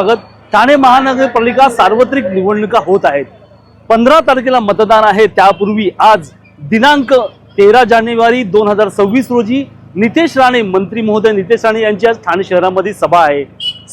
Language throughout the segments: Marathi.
स्वागत. ठाणे महानगरपालिका सार्वत्रिक निवडणुका होत आहेत. पंधरा तारखेला मतदान आहे. त्यापूर्वी आज दिनांक तेरा जानेवारी दोन हजार सव्वीस रोजी नितेश राणे मंत्री महोदय नितेश राणे यांची आज ठाणे शहरामध्ये सभा आहे.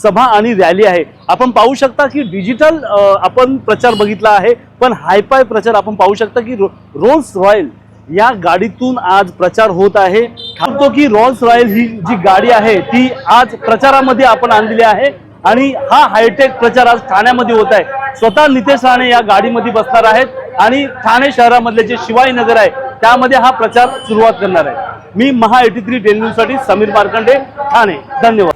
सभा आणि रॅली आहे. आपण पाहू शकता की डिजिटल आपण प्रचार बघितला आहे. पण हायपाय प्रचार आपण पाहू शकता की रो रोल्स रॉयल या गाडीतून आज प्रचार होत आहे. सांगतो की रॉल्स रॉयल ही जी गाडी आहे ती आज प्रचारामध्ये आपण आणलेली आहे. आणि हा हायटेक प्रचार आज ठाण्यामध्ये होत आहे. स्वतः नितेश राणे या गाडीमध्ये बसणार आहेत आणि ठाणे शहरामधले जे शिवाई नगर आहे त्यामध्ये हा प्रचार सुरुवात करणार आहे. मी महा एटी थ्री डेल न्यूजसाठी समीर मार्कंडे ठाणे. धन्यवाद.